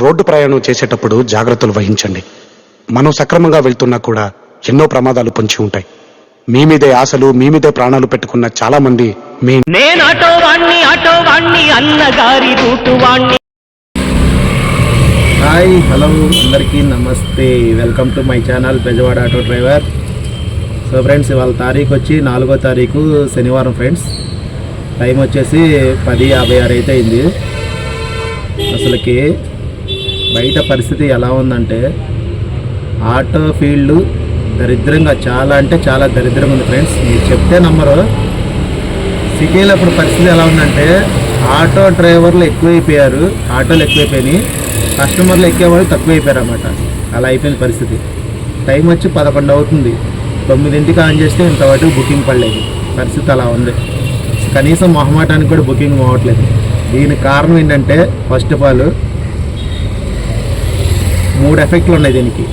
Road ప్రయాణం చేసేటప్పుడు జాగ్రత్తలు వహించండి. మనం సక్రమంగా వెళ్తున్నా కూడా ఎన్నో ప్రమాదాలు పొంచి ఉంటాయి. మీ మీదే ఆశలు మీ మీదే ప్రాణాలు పెట్టుకున్న చాలా మంది మీ నేను ఆటో వాణ్ణి ఆటో వాణ్ణి అన్నగారి రూటు వాణ్ణి హాయ్ హలో అందరికీ నమస్తే. Welcome to my channel Bezawada auto driver. So friends ఇవాళ తారీఖు వచ్చి నాలుగో తారీఖు శనివారం ఫ్రెండ్స్. టైం వచ్చేసి పది యాభై ఆరు అయితే అయింది. అసలుకి బయట పరిస్థితి ఎలా ఉందంటే ఆటో ఫీల్డ్ దరిద్రంగా చాలా అంటే చాలా దరిద్రంగా ఉంది ఫ్రెండ్స్. మీరు చెప్తే నమ్మరు. సిటీలో ఇప్పుడు పరిస్థితి ఎలా ఉందంటే ఆటో డ్రైవర్లు ఎక్కువైపోయారు. ఆటోలు ఎక్కువైపోయినాయి. కస్టమర్లు ఎక్కేవాళ్ళు తక్కువైపోయారు అనమాట అలా అయిపోయింది పరిస్థితి. టైం వచ్చి పదకొండు అవుతుంది. తొమ్మిదింటికి ఆన్ చేస్తే ఇంతవరకు బుకింగ్ పడలేదు. పరిస్థితి అలా ఉంది. కనీసం మొహమాటానికి కూడా బుకింగ్ అవ్వట్లేదు దీనికి కారణం ఏంటంటే ఫస్ట్ ఆఫ్ ఆల్ మూడు ఎఫెక్ట్లు ఉన్నాయి దీనికి.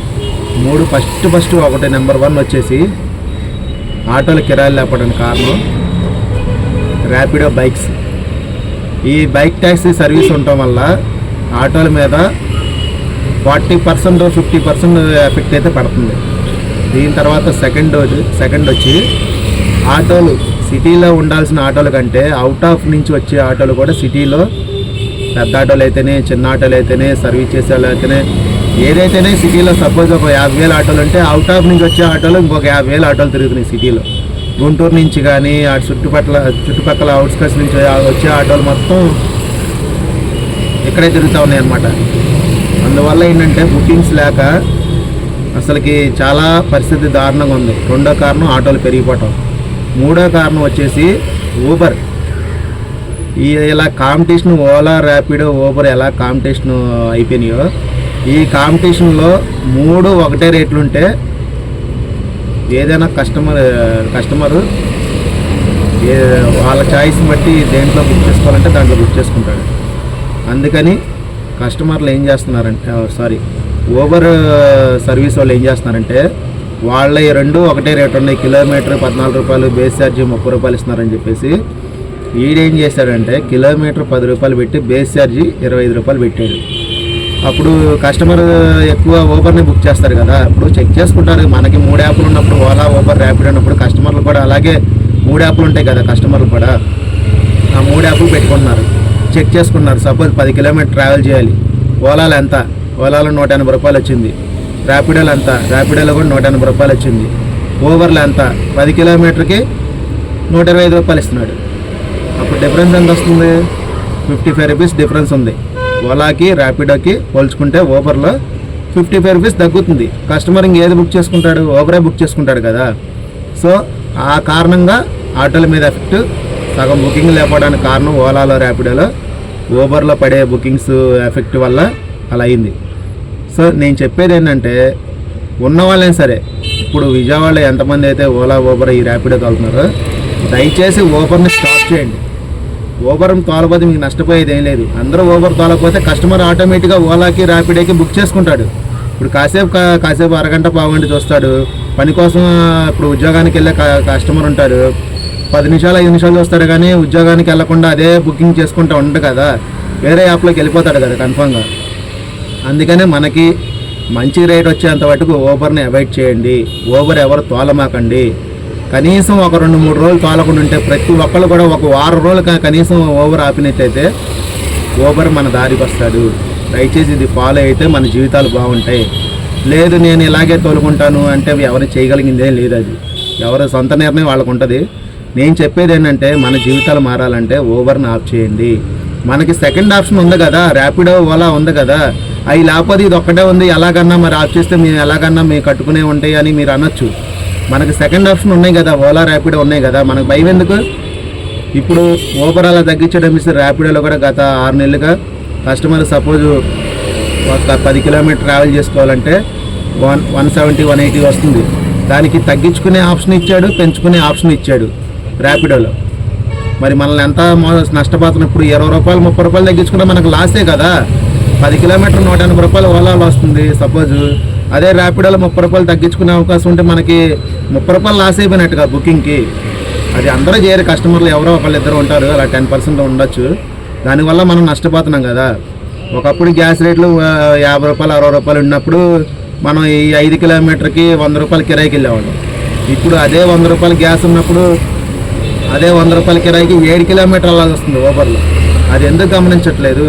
మూడు ఫస్ట్ ఫస్ట్ ఒకటి నెంబర్ వన్ వచ్చేసి ఆటోలు కిరాయిలు లేపడానికి కారణం ర్యాపిడో బైక్స్. ఈ బైక్ ట్యాక్సీ సర్వీస్ ఉండటం వల్ల ఆటోల మీద forty percent fifty percent effect అయితే పడుతుంది. దీని తర్వాత సెకండ్ సెకండ్ వచ్చి ఆటోలు సిటీలో ఉండాల్సిన ఆటోల కంటే అవుట్ ఆఫ్ నుంచి వచ్చే ఆటోలు కూడా సిటీలో పెద్ద ఆటోలు అయితేనే చిన్న ఆటోలు అయితేనే సర్వీస్ చేసే వాళ్ళు అయితేనే ఏదైతేనే సిటీలో సపోజ్ ఒక యాభై వేల ఆటోలు అంటే అవుట్ ఆఫ్ నుంచి వచ్చే ఆటోలు ఇంకొక యాభై వేల ఆటోలు తిరుగుతున్నాయి సిటీలో. గుంటూరు నుంచి కానీ ఆ చుట్టుపక్కల చుట్టుపక్కల అవుట్స్కట్స్ నుంచి వచ్చే ఆటోలు మొత్తం ఇక్కడే తిరుగుతూ ఉన్నాయి అన్నమాట అందువల్ల ఏంటంటే బుకింగ్స్ లేక అసలుకి చాలా పరిస్థితి దారుణంగా ఉంది. రెండో కారణం ఆటోలు పెరిగిపోవటం. మూడో కారణం వచ్చేసి ఊబర్ ఈ ఇలా కాంపిటీషన్ ఓలా ర్యాపిడో ఊబర్ ఎలా కాంపిటీషన్ అయిపోయినాయో ఈ కాంపిటీషన్లో మూడు ఒకటే రేట్లు ఉంటే ఏదైనా కస్టమర్ కస్టమరు ఏ వాళ్ళ చాయిస్ బట్టి దేంట్లో బుక్ చేసుకోవాలంటే దాంట్లో బుక్ చేసుకుంటాడు. అందుకని కస్టమర్లు ఏం చేస్తున్నారంటే సారీ ఓబర్ సర్వీస్ వాళ్ళు ఏం చేస్తున్నారంటే వాళ్ళ ఈ రెండు ఒకటే రేట్ ఉన్నాయి కిలోమీటర్ పద్నాలుగు రూపాయలు బేస్ ఛార్జ్ ముప్పై రూపాయలు ఇస్తున్నారని చెప్పేసి ఈడేం చేశాడంటే కిలోమీటర్ పది రూపాయలు పెట్టి బేస్ ఛార్జీ ఇరవై ఐదు రూపాయలు పెట్టాడు. అప్పుడు కస్టమర్ ఎక్కువ ఓబర్ని బుక్ చేస్తారు కదా. అప్పుడు చెక్ చేసుకుంటారు. మనకి మూడు యాప్లు ఉన్నప్పుడు ఓలా ఓబర్ ర్యాపిడ్ ఉన్నప్పుడు కస్టమర్లు కూడా అలాగే మూడు యాప్లు ఉంటాయి కదా కస్టమర్లు కూడా. ఆ మూడు యాప్లు పెట్టుకుంటున్నారు. చెక్ చేసుకున్నారు సపోజ్ పది కిలోమీటర్ ట్రావెల్ చేయాలి. ఓలాలు ఎంత? ఓలాలో నూట ఎనభై రూపాయలు వచ్చింది. ర్యాపిడోలు ఎంత? ర్యాపిడోలో కూడా నూట ఎనభై రూపాయలు వచ్చింది. ఓవర్లు ఎంత? పది కిలోమీటర్కి నూట ఇరవై ఐదు రూపాయలు ఇస్తున్నాడు. అప్పుడు డిఫరెన్స్ ఎంత వస్తుంది? ఫిఫ్టీ ఫైవ్ రూపీస్ డిఫరెన్స్ ఉంది. ఓలాకి ర్యాపిడోకి పోల్చుకుంటే ఓబర్లో ఫిఫ్టీ ఫైవ్ రూపీస్ తగ్గుతుంది. కస్టమర్ ఇంకేది బుక్ చేసుకుంటాడు? ఓబరే బుక్ చేసుకుంటాడు కదా. సో ఆ కారణంగా ఆటోల మీద ఎఫెక్ట్ సగం బుకింగ్ లేకపోవడానికి కారణం ఓలాలో ర్యాపిడోలో ఓబర్లో పడే బుకింగ్స్ ఎఫెక్ట్ వల్ల అలా అయింది. సో నేను చెప్పేది ఏంటంటే ఉన్న వాళ్ళైనా సరే ఇప్పుడు విజయవాడలో ఎంతమంది అయితే ఓలా ఓబర్ ఈ ర్యాపిడో కలుగుతున్నారో దయచేసి ఓబర్ని స్టాప్ చేయండి. ఓబర్ తోలపోతే మీకు నష్టపోయేది ఏం లేదు. అందరూ ఓబర్ తోలకపోతే కస్టమర్ ఆటోమేటిక్గా ఓలాకి ర్యాపిడోకి బుక్ చేసుకుంటాడు. ఇప్పుడు కాసేపు కాసేపు అరగంట పావుగంట చూస్తాడు. పని కోసం ఇప్పుడు ఉద్యోగానికి వెళ్ళే కస్టమర్ ఉంటారు పది నిమిషాలు ఐదు నిమిషాలు చూస్తాడు కానీ ఉద్యోగానికి వెళ్ళకుండా అదే బుకింగ్ చేసుకుంటూ ఉండదు కదా. వేరే యాప్లోకి వెళ్ళిపోతాడు కదా కన్ఫామ్గా అందుకనే మనకి మంచి రేట్ వచ్చేంత వరకు ఓబర్ని అవాయిడ్ చేయండి. ఓబర్ ఎవరు తోలమాకండి. కనీసం ఒక రెండు మూడు రోజులు తోలకుండా ఉంటే ప్రతి ఒక్కళ్ళు కూడా ఒక వారం రోజులు కనీసం ఓవర్ ఆపినట్టయితే ఓవర్ మన దారికి వస్తాడు దయచేసి ఇది ఫాలో అయితే మన జీవితాలు బాగుంటాయి. లేదు నేను ఇలాగే తోలుకుంటాను అంటే ఎవరు చేయగలిగిందే లేదు అది. ఎవరి సొంత నిర్ణయం వాళ్ళకు ఉంటుంది. నేను చెప్పేది ఏంటంటే మన జీవితాలు మారాలంటే ఓవర్ని ఆఫ్ చేయండి. మనకి సెకండ్ ఆప్షన్ ఉంది కదా ర్యాపిడో ఓలా ఉంది కదా. అవి లేకపోతే ఇది ఒక్కటే ఉంది ఎలాగన్నా మరి ఆఫ్ చేస్తే మేము ఎలాగన్నా మేము కట్టుకునే ఉంటాయి అని మీరు అనొచ్చు. మనకు సెకండ్ ఆప్షన్ ఉన్నాయి కదా ఓలా ర్యాపిడో ఉన్నాయి కదా మనకు భయం ఎందుకు? ఇప్పుడు ఓబర్ అలా తగ్గించడం ఇస్తే ర్యాపిడోలో కూడా గత ఆరు నెలలుగా కస్టమర్ సపోజ్ ఒక పది కిలోమీటర్ ట్రావెల్ చేసుకోవాలంటే one one seventy one eighty వస్తుంది. దానికి తగ్గించుకునే ఆప్షన్ ఇచ్చాడు పెంచుకునే ఆప్షన్ ఇచ్చాడు ర్యాపిడోలో మరి మనల్ని ఎంత నష్టపోతున్నప్పుడు ఇరవై రూపాయలు ముప్పై రూపాయలు తగ్గించుకుంటే మనకు లాసే కదా. పది కిలోమీటర్ నూట ఎనభై రూపాయలు ఓలాలో వస్తుంది సపోజ్ అదే ర్యాపిడోలో ముప్పై రూపాయలు తగ్గించుకునే అవకాశం ఉంటే మనకి ముప్పై రూపాయలు లాస్ అయిపోయినట్టుగా బుకింగ్కి అది అందరూ చేయరు కస్టమర్లు ఎవరో ఒకళ్ళు ఇద్దరు ఉంటారు అలా టెన్ పర్సెంట్ ఉండొచ్చు. దానివల్ల మనం నష్టపోతున్నాం కదా. ఒకప్పుడు గ్యాస్ రేట్లు యాభై రూపాయలు అరవై రూపాయలు ఉన్నప్పుడు మనం ఈ ఐదు కిలోమీటర్కి వంద రూపాయలు కిరాయికి వెళ్ళేవాళ్ళం. ఇప్పుడు అదే వంద రూపాయలు గ్యాస్ ఉన్నప్పుడు అదే వంద రూపాయల కిరాయికి ఏడు కిలోమీటర్ అలా వస్తుంది ఓబర్లో అది ఎందుకు గమనించట్లేదు?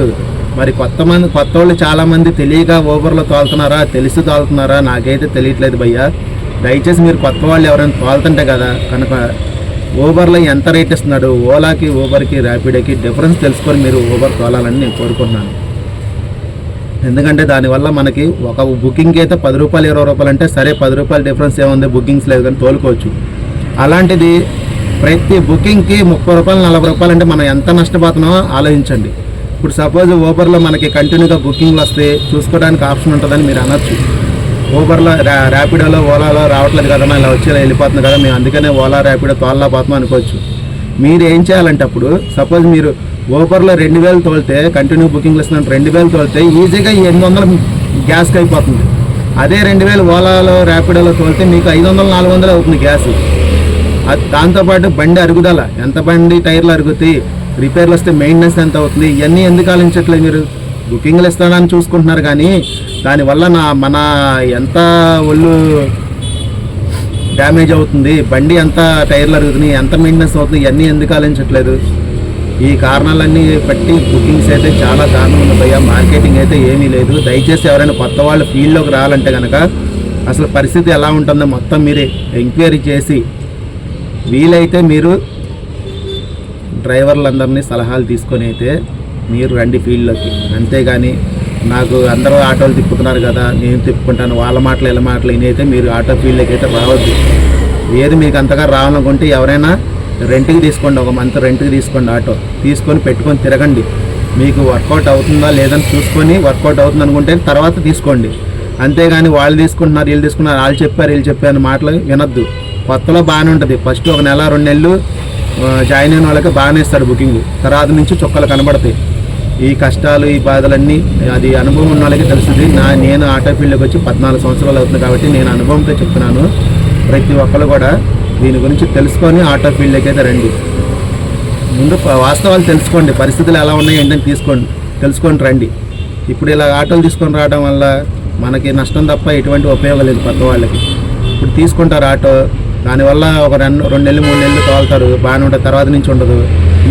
మరి కొత్త మంది కొత్త వాళ్ళు చాలామంది తెలియక ఊబర్లో తోలుతున్నారా తెలిసి తోలుతున్నారా నాకైతే తెలియట్లేదు భయ్యా. దయచేసి మీరు కొత్త వాళ్ళు ఎవరైనా తోలుతుంటే కదా కనుక ఊబర్లో ఎంత రేట్ ఇస్తున్నాడు ఓలాకి ఊబర్కి ర్యాపిడోకి డిఫరెన్స్ తెలుసుకొని మీరు ఊబర్ తోలాలని నేను కోరుకున్నాను ఎందుకంటే దానివల్ల మనకి ఒక బుకింగ్కి అయితే పది రూపాయలు ఇరవై రూపాయలు అంటే సరే పది రూపాయలు డిఫరెన్స్ ఏముంది బుకింగ్స్ లేదు కానీ తోలుకోవచ్చు. అలాంటిది ప్రతి బుకింగ్కి ముప్పై రూపాయలు నలభై రూపాయలు అంటే మనం ఎంత నష్టపోతున్నామో ఆలోచించండి. ఇప్పుడు సపోజ్ ఓబర్లో మనకి కంటిన్యూగా బుకింగ్లు వస్తే చూసుకోవడానికి ఆప్షన్ ఉంటుందని మీరు అనొచ్చు. ఊబర్లో ర్యా ర్యాపిడోలో ఓలాలో రావట్లేదు కదా ఇలా వచ్చి వెళ్ళిపోతుంది కదా మేము అందుకనే ఓలా ర్యాపిడో తోలలా పోతాం అనుకోవచ్చు. మీరు ఏం చేయాలంటే అప్పుడు సపోజ్ మీరు ఓబర్లో రెండు వేలు తోలితే కంటిన్యూ బుకింగ్లు ఇస్తున్నాను రెండు వేలు తోలితే ఈజీగా ఎనిమిది వందలు గ్యాస్కి అయిపోతుంది. అదే రెండు వేలు ఓలాలో ర్యాపిడోలో తోలితే మీకు ఐదు వందలు నాలుగు వందలు అవుతుంది గ్యాస్. అది దాంతోపాటు బండి అరుగుదల. ఎంత బండి టైర్లు అరుగుతాయి? రిపేర్లు వస్తే మెయింటెనెన్స్ ఎంత అవుతుంది? ఇవన్నీ ఎందుకు ఆలోచించట్లేదు మీరు? బుకింగ్లు ఇస్తానని చూసుకుంటున్నారు కానీ దానివల్ల నా మన ఎంత ఒళ్ళు డ్యామేజ్ అవుతుంది బండి ఎంత టైర్లు అరుగుతున్నాయి ఎంత మెయింటెనెన్స్ అవుతుంది ఇవన్నీ ఎందుకు ఆలోచించట్లేదు? ఈ కారణాలన్నీ బట్టి బుకింగ్స్ అయితే చాలా దారుణం ఉంది మార్కెటింగ్ అయితే ఏమీ లేదు. దయచేసి ఎవరైనా కొత్త వాళ్ళు ఫీల్డ్లోకి రావాలంటే కనుక అసలు పరిస్థితి ఎలా ఉంటుందో మొత్తం మీరే ఎంక్వైరీ చేసి వీలైతే మీరు డ్రైవర్లందరినీ సలహాలు తీసుకొని అయితే మీరు రండి ఫీల్డ్లోకి. అంతేగాని నాకు అందరూ ఆటోలు తిప్పుతున్నారు కదా నేను తిప్పుకుంటాను వాళ్ళ మాటలు ఇలా మాటలు ఇనైతే అయితే మీరు ఆటో ఫీల్డ్లోకి అయితే రావద్దు. ఏది మీకు అంతగా రావాలనుకుంటే ఎవరైనా రెంట్కి తీసుకోండి ఒక మంత్ రెంట్కి తీసుకోండి ఆటో. తీసుకొని పెట్టుకొని తిరగండి. మీకు వర్కౌట్ అవుతుందా లేదని చూసుకొని వర్కౌట్ అవుతుంది అనుకుంటే తర్వాత తీసుకోండి. అంతేగాని వాళ్ళు తీసుకుంటున్నారు వీళ్ళు తీసుకున్నారు వాళ్ళు చెప్పారు వీళ్ళు చెప్పారు మాటలు వినొద్దు. కొత్తలో బాగానే ఉంటుంది. ఫస్ట్ ఒక నెల రెండు నెలలు జాయిన్ అయిన వాళ్ళకి బాగానే ఇస్తాడు బుకింగ్. తర్వాత నుంచి చుక్కలు కనబడతాయి. ఈ కష్టాలు ఈ బాధలన్నీ అది అనుభవం ఉన్న వాళ్ళకి తెలుస్తుంది. నా నేను ఆటో ఫీల్డ్కి వచ్చి పద్నాలుగు సంవత్సరాలు అవుతుంది కాబట్టి నేను అనుభవంతో చెప్తున్నాను. ప్రతి ఒక్కరు కూడా దీని గురించి తెలుసుకొని ఆటో ఫీల్డ్కి అయితే రండి. ముందు వాస్తవాలు తెలుసుకోండి. పరిస్థితులు ఎలా ఉన్నాయి ఏంటని తీసుకోండి. తెలుసుకొని రండి. ఇప్పుడు ఇలా ఆటోలు తీసుకొని రావడం వల్ల మనకి నష్టం తప్ప ఎటువంటి ఉపయోగం లేదు పక్క వాళ్ళకి. ఇప్పుడు తీసుకుంటారు ఆటో దానివల్ల ఒక రెండు రెండు నెలలు మూడు నెలలు తోలుతారు. బాగానే ఉంటుంది. తర్వాత నుంచి ఉండదు.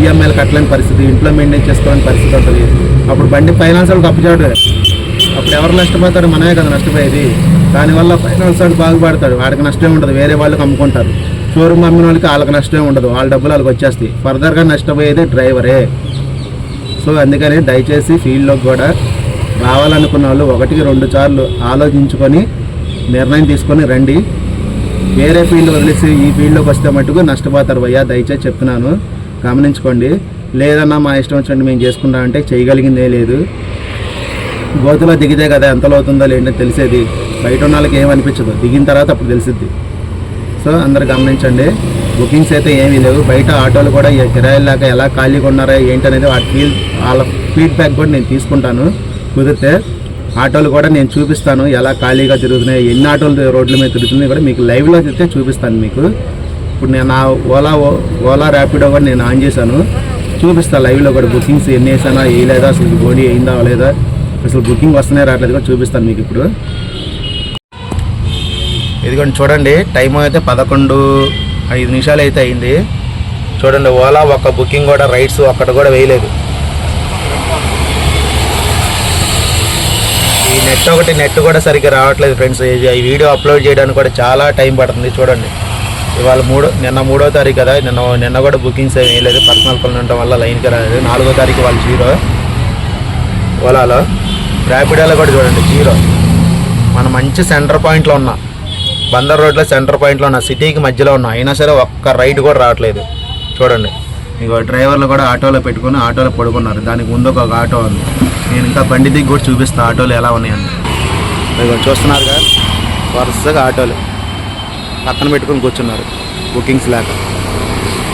ఈఎంఐలు కట్టలేని పరిస్థితి ఇంట్లో మెయింటైన్ చేసుకోవాలని పరిస్థితి ఉంటుంది. అప్పుడు బండి ఫైనాన్స్ వాళ్ళకి అప్పుచాడు అప్పుడు ఎవరు నష్టపోతారు? మనమే కదా నష్టపోయేది. దానివల్ల ఫైనాన్స్ వాళ్ళు బాగుపడతాడు. వాడికి నష్టమే ఉండదు. వేరే వాళ్ళకి అమ్ముకుంటారు. షోరూమ్ అమ్మిన వాళ్ళకి వాళ్ళకి నష్టమే ఉండదు. వాళ్ళ డబ్బులు వాళ్ళకి వచ్చేస్తాయి. ఫర్దర్గా నష్టపోయేది డ్రైవరే. సో అందుకని దయచేసి ఫీల్డ్లోకి కూడా రావాలనుకున్న వాళ్ళు ఒకటికి రెండు సార్లు ఆలోచించుకొని నిర్ణయం తీసుకొని రండి. వేరే ఫీల్డ్ వదిలేసి ఈ ఫీల్డ్లోకి వస్తే మటుకు నష్టపోతారు భయ్యా. దయచేసి చెప్తున్నాను. గమనించుకోండి. లేదన్నా మా ఇష్టం వచ్చినట్టు మేము చేసుకుంటామంటే చేయగలిగిందే లేదు. గోతులో దిగితే కదా ఎంత అవుతుందో లేదంటే తెలిసేది. బయట ఉన్న వాళ్ళకి ఏమనిపించదు దిగిన తర్వాత అప్పుడు తెలిసిద్ది. సో అందరు గమనించండి. బుకింగ్స్ అయితే ఏమీ లేవు. బయట ఆటోలు కూడా కిరాయిల్లాక లేక ఎలా ఖాళీగా ఉన్నారా ఏంటి అనేది వాటి ఫీల్ వాళ్ళ ఫీడ్బ్యాక్ కూడా నేను తీసుకుంటాను. కుదిరితే ఆటోలు కూడా నేను చూపిస్తాను. ఎలా ఖాళీగా తిరుగుతున్నాయి ఎన్ని ఆటోలు రోడ్ల మీద తిరుగుతున్నాయి కూడా మీకు లైవ్లో చెప్తే చూపిస్తాను మీకు. ఇప్పుడు నేను నా ఓలా ఓలా ర్యాపిడో కూడా నేను ఆన్ చేశాను. చూపిస్తాను లైవ్లో కూడా బుకింగ్స్ ఎన్ని వేసానా వేయలేదా అసలు బోడీ అయిందా లేదా అసలు బుకింగ్ వస్తున్నాయి రావట్లేదు కూడా చూపిస్తాను మీకు ఇప్పుడు. ఇదిగోండి చూడండి టైం అయితే పదకొండు ఐదు నిమిషాలు అయితే అయింది. చూడండి ఓలా ఒక్క బుకింగ్ కూడా రైడ్స్ ఒక్కటి కూడా వేయలేదు. ఈ నెట్ ఒకటి నెట్ కూడా సరిగ్గా రావట్లేదు ఫ్రెండ్స్. ఈ వీడియో అప్లోడ్ చేయడానికి కూడా చాలా టైం పడుతుంది చూడండి. ఇవాళ మూడో నిన్న మూడో తారీఖు కదా నిన్న నిన్న కూడా బుకింగ్స్ ఏం వేయలేదు పర్సనల్ పనులు ఉండటం వల్ల లైన్కి రాలేదు. నాలుగో తారీఖు వాళ్ళు జీరో ఓలాలో ర్యాపిడోలో కూడా చూడండి జీరో మనం మంచి సెంటర్ పాయింట్లో ఉన్నాం. బందర్ రోడ్లో సెంటర్ పాయింట్లో ఉన్న. సిటీకి మధ్యలో ఉన్నాం. అయినా సరే ఒక్క రైడ్ కూడా రావట్లేదు. చూడండి. ఇగో డ్రైవర్లు కూడా ఆటోలో పెట్టుకుని ఆటోలో పడుకున్నారు. దానికి ముందు ఒక ఆటో ఉంది. నేను ఇంకా బండి దిగి కూడా చూపిస్తా ఆటోలు ఎలా ఉన్నాయని. ఇగో చూస్తున్నారుగా వరుసగా ఆటోలు. పక్కన పెట్టుకొని కూర్చున్నారు బుకింగ్స్ లేక.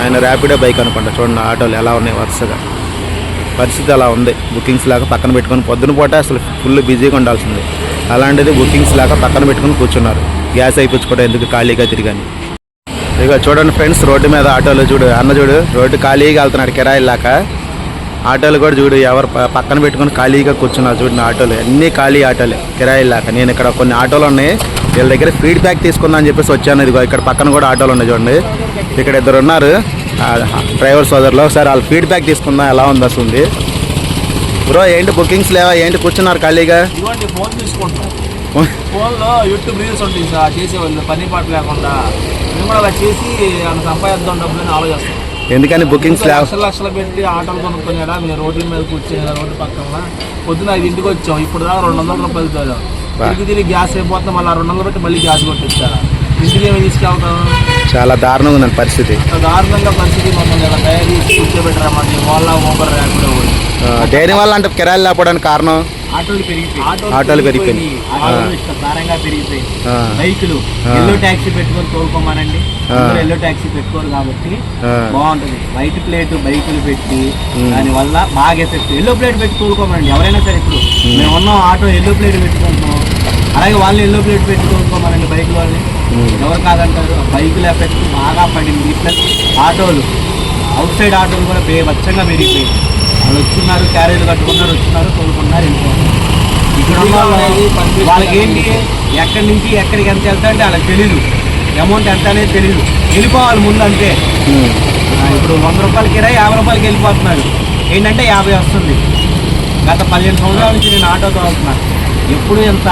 ఆయన ర్యాపిడో బైక్ అనుకుంటా చూడండి ఆటోలు ఎలా ఉన్నాయి వరుసగా. పరిస్థితి అలా ఉంది. బుకింగ్స్ లాగా పక్కన పెట్టుకొని పొద్దున పూట అసలు ఫుల్ బిజీగా ఉండాల్సింది. అలాంటిది బుకింగ్స్ లాగా పక్కన పెట్టుకొని కూర్చున్నారు. గ్యాస్ అయిపించుకోవడం ఎందుకు ఖాళీగా తిరిగాని. ఇక చూడండి ఫ్రెండ్స్ రోడ్డు మీద ఆటోలు చూడు అన్న చూడు రోడ్డు ఖాళీగా వెళ్తున్నాడు కిరాయి లాక. ఆటోలు కూడా చూడు ఎవరు పక్కన పెట్టుకొని ఖాళీగా కూర్చున్నారు చూడు ఆటోలు. అన్నీ ఖాళీ ఆటోలే కిరాయిల్లాక నేను ఇక్కడ కొన్ని ఆటోలు ఉన్నాయి వీళ్ళ దగ్గర ఫీడ్బ్యాక్ తీసుకుందాం అని చెప్పేసి వచ్చాను. ఇదిగో ఇక్కడ పక్కన కూడా ఆటోలు ఉన్నాయి చూడండి. ఇక్కడ ఇద్దరు ఉన్నారు. డ్రైవర్ సోదరులో ఒకసారి వాళ్ళ ఫీడ్బ్యాక్ తీసుకుందాం ఎలా ఉంది అసలు బ్రో ఏంటి బుకింగ్స్ లేవా? ఏంటి కూర్చున్నారు ఖాళీగా? ఫోన్ తీసుకుంటాం ఫోన్లో యూట్యూబ్ రీల్స్ ఉంటుంది సార్ చేసేవాళ్ళు. పని పాట లేకుండా. మేము కూడా అలా చేసి అలా సంపాదిద్దాం డబ్బులు అని ఆలోచిస్తాం. ఎందుకని బుకింగ్స్ లక్షలు లక్షలు పెట్టి ఆటోలు కొనుక్కునేడా మేము రోడ్ల మీద కూర్చుని రోడ్డు పక్కన పొద్దున ఐదు ఇంటికి వచ్చాం. ఇప్పుడు దాకా రెండు వందల రూపాయలు తోలాం తిరిగి తిరిగి గ్యాస్ అయిపోతాం మళ్ళీ రెండు వందలు పెట్టి మళ్ళీ గ్యాస్ కొట్టించారా. ఇంటికి ఏమి తీసుకెళ్తాం? చాలా దారుణంగా ఉందండి పరిస్థితి. దారుణంగా పరిస్థితి మమ్మల్ని ఇలా తయారు చేసి కూర్చోబెట్టరా? ఊబర్ ర్యాపిడో పోయి. ఆ, దేని వల్ల అంటే కిరాయిలు లేకపోవడానికి కారణం? ఆటోలు పెరిగిపోయి ఆటోలు పెరిగిపోయినాయి. ఆటోలు ఇష్టాసారంగా పెరిగిపోయింది ఆ, బైకులు. ఎల్లో ట్యాక్సీ పెట్టుకొని తోలుకోమానండి. ఎల్లో ట్యాక్సీ పెట్టుకోరు కాబట్టి. బాగుంటది. వైట్ ప్లేట్ బైకులు పెట్టి. దాని వల్ల బాగా ఎఫెక్ట్. ఎల్లో ప్లేట్ పెట్టి తోలుకోమనండి. ఎవరైనా సరే ఇప్పుడు మేము ఉన్నాం ఆటో ఎల్లో ప్లేట్ పెట్టుకుంటున్నాం అలాగే వాళ్ళు ఎల్లో ప్లేట్ పెట్టి తోలుకోమనండి బైక్ వాళ్ళని. ఎవరు కాదంటారు? బైకుల ఎఫెక్ట్ బాగా పడింది. ప్లస్ ఆటోలు అవుట్ సైడ్ ఆటోలు కూడా బేబచ్చంగా పెరిగిపోయింది వాళ్ళు వచ్చున్నారు క్యారేజ్ కట్టుకున్నారు వచ్చున్నారు కొనుక్కున్నారు వెళ్ళిపోతున్నారు ఇక్కడ వాళ్ళకి ఏంటి ఎక్కడి నుంచి ఎక్కడికి ఎంత వెళ్తా అంటే వాళ్ళకి తెలియదు అమౌంట్ ఎంత అనేది తెలియదు వెళ్ళిపోవాలి ముందు అంతే. ఇప్పుడు వంద రూపాయల కిరాయి యాభై రూపాయలకి వెళ్ళిపోతున్నారు. ఏంటంటే యాభై వస్తుంది. గత పదిహేను సంవత్సరాల నుంచి నేను ఆటో తోలుతున్నాను ఎప్పుడు ఇంత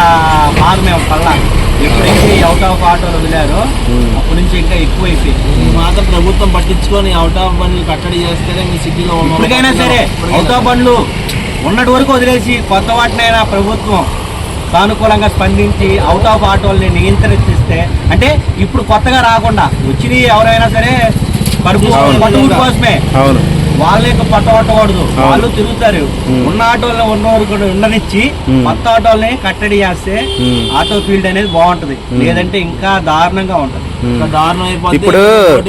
బాధ మేము పడలా. ఎప్పుడైతే ఆఫ్ ఆటోలు వదిలారో అప్పటి నుంచి ఇంకా ఎక్కువ అయిపోయింది ఈ మాత్రం ప్రభుత్వం పట్టించుకొని అవుట్ ఆఫ్ బండ్లు కట్టడి చేస్తేనే మీ సిటీలో ఉన్న ఇప్పటికైనా సరే అవుట్ ఆఫ్ బండ్లు ఉన్నటి వరకు వదిలేసి కొత్త వాటినైనా ప్రభుత్వం సానుకూలంగా స్పందించి అవుట్ ఆఫ్ ఆటోల్ని నియంత్రిస్తే అంటే ఇప్పుడు కొత్తగా రాకుండా వచ్చినవి ఎవరైనా సరే కడుపు కోసమే. అవును. వాళ్ళే పట్టబట్టకూడదు. వాళ్ళు తిరుగుతారు. ఉన్న ఆటోలను ఉన్నవారు కూడా ఉండనిచ్చి. కొత్త ఆటోల్ని కట్టడి చేస్తే. ఆటో ఫీల్డ్ అనేది బాగుంటది. లేదంటే ఇంకా దారుణంగా ఉంటది ఇప్పుడు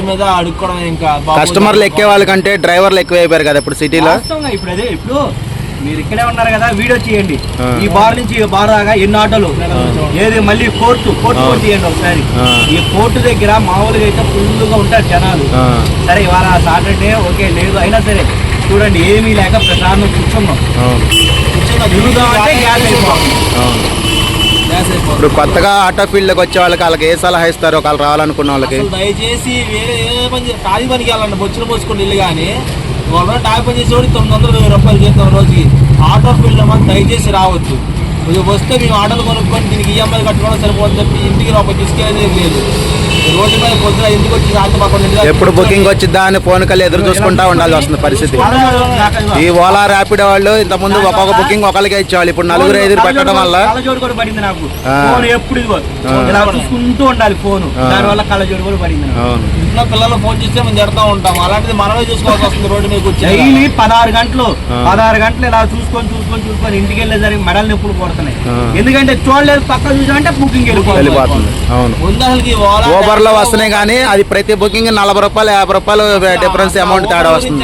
మీద అడుక్కోవడం ఇంకా కస్టమర్లు ఎక్కే వాళ్ళకంటే డ్రైవర్లు ఎక్కువ అయిపోయారు కదా ఇప్పుడు సిటీలో ఇప్పుడు అదే ఇప్పుడు మీరు ఇక్కడే ఉన్నారు కదా వీడియో చేయండి. ఈ బార్ నుంచి ఈ బార్ దాకా ఎన్ని ఆటోలు? ఏది మళ్ళీ కోర్టు కోర్టు తీయండి ఒకసారి. ఈ కోర్టు దగ్గర మామూలుగా అయితే ఫుల్గా ఉంటారు జనాలు. సరే ఇవాళ సాటర్డే ఓకే లేదు అయినా సరే చూడండి ఏమీ లేక ప్రశాంతం కూర్చున్నాం. తిరుగుదామంటే గ్యాస్ అయిపోతుంది. ఇప్పుడు కొత్తగా ఆటో ఫీల్డ్కి వచ్చే వాళ్ళకి వాళ్ళకి ఏ సలహా ఇస్తారు ఒకళ్ళు రావాలనుకున్న వాళ్ళకి? దయచేసి వేరే ఏ పని టాయి పనికి వెళ్ళండి బొచ్చులు పోసుకొని వెళ్ళి కానీ. వాళ్ళు టాయి పని చేసేవాడు తొమ్మిది వందల వెయ్యి రూపాయలు చేస్తాం రోజుకి. ఆటో ఫీల్డ్ దయచేసి రావద్దు. ఇది వస్తే మేము ఆటోలు కొనుక్కొని దీనికి ఈఎంఐ కట్టుకోవడం సరిపోతుంది తప్పి ఇంటికి రూపాయి తీసుకెళ్ళేది లేదు. రోడ్డు మీద పొద్దున ఇంటికి వచ్చి రాత్రి పక్కన ఎప్పుడు బుకింగ్ వచ్చిద్దా అని ఫోన్ కల్లా ఎదురు చూసుకుంటా ఉండాల్సి వస్తుంది పరిస్థితి. ఈ ఓలా ర్యాపిడ్ వాళ్ళు ఇంతకుముందు ఒక్కొక్క బుకింగ్ ఒకరికే ఇచ్చేవాళ్ళు. ఇప్పుడు నలుగురు ఐదుగురు పెట్టడం వల్ల కూడా పడింది నాకు. ఫోన్ ఎప్పుడు. ఇలా చూసుకుంటూ ఉండాలి ఫోన్. ఆ. దాని వల్ల కళ్ళజోడు కూడా పడింది అవును. ఇంట్లో పిల్లలు ఫోన్ చేస్తే మేము తిడతా ఉంటాం. అలాంటిది మనమే చూసుకోవాల్సి వస్తుంది రోడ్డు మీద కూర్చొని డైలీ పదహారు గంటలు. పదహారు గంటలు ఇలా చూసుకొని చూసుకొని చూసుకొని ఇంటికి వెళ్ళేసరికి మెడలు నొప్పులు కొడుతున్నాయి. ఎందుకంటే చూడలేదు పక్క చూసామంటే బుకింగ్ వెళ్ళిపోవాలి. వెళ్ళిపోతుంది. అవును. ఊబర్లో వస్తున్నాయి కానీ అది ప్రతి బుకింగ్ నలభై రూపాయలు యాభై రూపాయలు డిఫరెన్స్ అమౌంట్ తేడా వస్తుంది.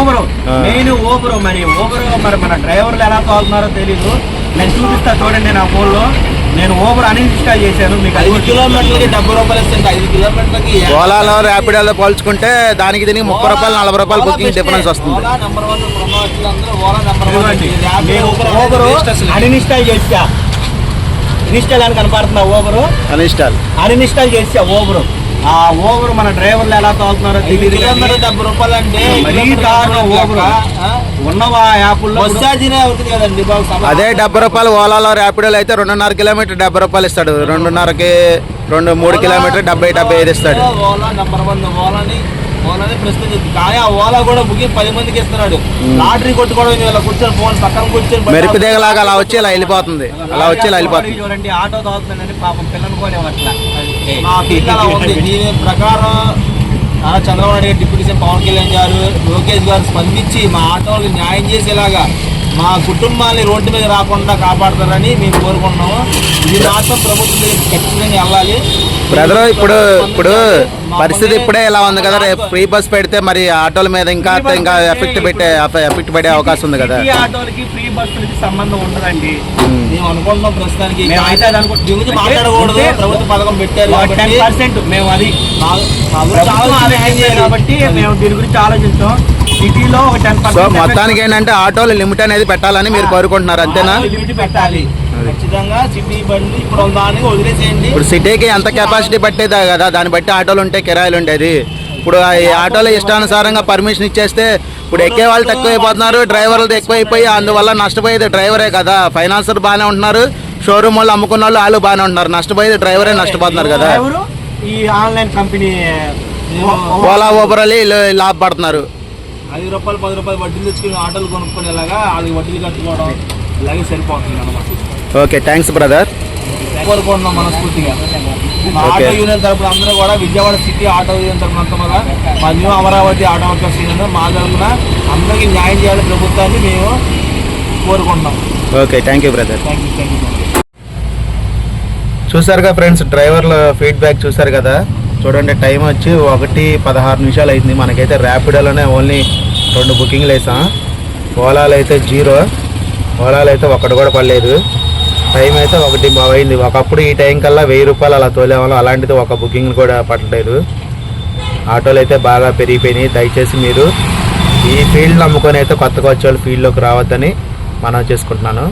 ఓబరు. మెయిన్ ఓబరు మరి ఓబరు మరి మన డ్రైవర్లు ఎలా తోలుతున్నారో తెలీదు. నేను చూపిస్తా చూడండి నా ఫోన్లో నేను ఓబర్ అన్ఇన్స్టాల్ చేశాను మీకు ఐదు కిలోమీటర్లకి డెబ్బై రూపాయలు ఐదు కిలోమీటర్లకి ఓలాలో ర్యాపిడోలో పోల్చుకుంటే దానికి దీనికి ముప్పై రూపాయలు నలభై రూపాయలు బుకింగ్ డిఫరెన్స్ వస్తుంది. అసలు. అన్ఇన్స్టాల్ చేసా ఇన్స్టాల్ అని కనపడుతుందా ఓబరు అన్ఇన్స్టాల్ అన్ఇన్స్టాల్ చేసా ఓబరు ఆ ఓబర్ మన డ్రైవర్లు ఎలా తోలుతున్నారో తెలియదు డెబ్బై రూపాయలు అంటే? ఉన్నవా కదండి. అదే డెబ్బై రూపాయలు ఓలాలో ర్యాపిడోలో అయితే రెండున్నర కిలోమీటర్ డెబ్బై రూపాయలు ఇస్తాడు రెండున్నరకి రెండు మూడు కిలోమీటర్ డెబ్బై డెబ్బై ఐదు ఇస్తాడు ఓలా నెంబర్ వన్ ఓలాని ఓలాని ప్రశ్న కానీ ఆ ఓలా కూడా బుకింగ్ పది మందికి ఇస్తున్నాడు. లాటరీ కొట్టుకోవడం ఇలా కూర్చొని ఫోన్ పక్కన కూర్చొని మెరుపు దిగలాగా అలా వచ్చి ఇలా వెళ్ళిపోతుంది. అలా వచ్చి ఇలా వెళ్ళిపోతుంది. చూడండి ఆటో తోలుతుందని పాపం పిల్లలు కూడా అట్లా అలా ఉంది. దీని ప్రకారం చంద్రబాబు నాయుడు గారు డిప్యూటీ సీఎం పవన్ కళ్యాణ్ గారు లోకేష్ గారు స్పందించి మా ఆటోలకు న్యాయం చేసేలాగా మా కుటుంబాన్ని రోడ్డు మీద రాకుండా కాపాడతారని మేము కోరుకుంటున్నాము. ఇది మాత్రం ప్రభుత్వం ఖచ్చితంగా వెళ్ళాలి. బ్రదర్ ఇప్పుడు ఇప్పుడు పరిస్థితి ఇప్పుడే ఇలా ఉంది కదా? రేపు ఫ్రీ బస్ పెడితే మరి ఆటోల మీద ఇంకా ఇంకా ఎఫెక్ట్ పెట్టే ఎఫెక్ట్ పడే అవకాశం ఉంది కదా? సిటీ ఆటోలకి ఫ్రీ బస్సులకి సంబంధం ఉండదండి. మేము అనుకుంటున్నాం ప్రస్తుతానికి. మేమైతే అది అనుకుంటున్నాం. దీని గురించి మాట్లాడకూడదు. అంటే ప్రభుత్వ పథకం పెట్టారు టెన్ కాబట్టి పర్సెంట్ మేము అది మా- మా గురించి ప్రభుత్వం ఆలోచన ఆలోచించాలి చేయాలి. కాబట్టి మేము దీని గురించి ఆలోచించాం సిటీలో ఒక టెన్ సో మొత్తానికి ఏంటంటే ఆటోలు లిమిట్ అనేది పెట్టాలని మీరు కోరుకుంటున్నారు అంతేనా? లిమిట్ పెట్టాలి. ఖచ్చితంగా సిటీ బండి ఇప్పుడు దానికి వదిలేసేయండి. ఇప్పుడు సిటీకి ఎంత కెపాసిటీ పట్టేదా కదా దాన్ని బట్టి ఆటోలు ఉంటాయి కిరాయిలు ఉండేది. ఇప్పుడు ఈ ఆటోలు ఇష్టానుసారంగా పర్మిషన్ ఇచ్చేస్తే ఇప్పుడు ఎక్కే వాళ్ళు తక్కువ అయిపోతున్నారు డ్రైవర్లు ఎక్కువైపోయి అందువల్ల నష్టపోయేది డ్రైవరే కదా. ఫైనాన్సర్ బాగానే ఉంటున్నారు షోరూమ్ వాళ్ళు అమ్ముకున్న వాళ్ళు వాళ్ళు బాగానే ఉంటున్నారు. నష్టపోయేది డ్రైవరే నష్టపోతున్నారు కదా. ఈ ఆన్లైన్ కంపెనీ ఓలా ఊబర్ వీళ్ళు లాభపడుతున్నారు ఐదు రూపాయలు పది రూపాయలు వడ్డీలు తెచ్చుకుని ఆటోలు కొనుక్కునేలాగా వాళ్ళకి వడ్డీలు కట్టుకోవడం ఇలాగే సరిపోతుంది అనమాట ఓకే థ్యాంక్స్ బ్రదర్ కోరుకుంటున్నాం మనస్ఫూర్తిగా. ఆటో యూనియన్ తరపున అందరూ కూడా విజయవాడ సిటీ ఆటో యూనియన్ తరపున అంతా కూడా మా new Amaravati auto workers union మా తరపున అందరికీ న్యాయం చేయాలి ప్రభుత్వాన్ని మేము కోరుకుంటున్నాం. Okay thank you brother thank you thank you చూసారుగా ఫ్రెండ్స్ డ్రైవర్ల ఫీడ్బ్యాక్ చూసారు కదా? చూడండి టైం వచ్చి ఒకటి పదహారు నిమిషాలు అయింది. మనకైతే ర్యాపిడోలోనే ఓన్లీ రెండు బుకింగ్లు వేసాం. ఓలాలో అయితే జీరో ఓలాలో అయితే ఒకటి కూడా పడలేదు. టైం అయితే ఒకటి అయింది. ఒకప్పుడు ఈ టైం కల్లా వెయ్యి రూపాయలు అలా తోలేవాళ్ళం. అలాంటిది ఒక బుకింగ్ కూడా పట్టలేదు. ఆటోలు అయితే బాగా పెరిగిపోయినాయి. దయచేసి మీరు ఈ ఫీల్డ్ నమ్ముకొని అయితే కొత్తగా వచ్చే వాళ్ళు ఫీల్డ్లోకి రావద్దని మనం చేసుకుంటున్నాను.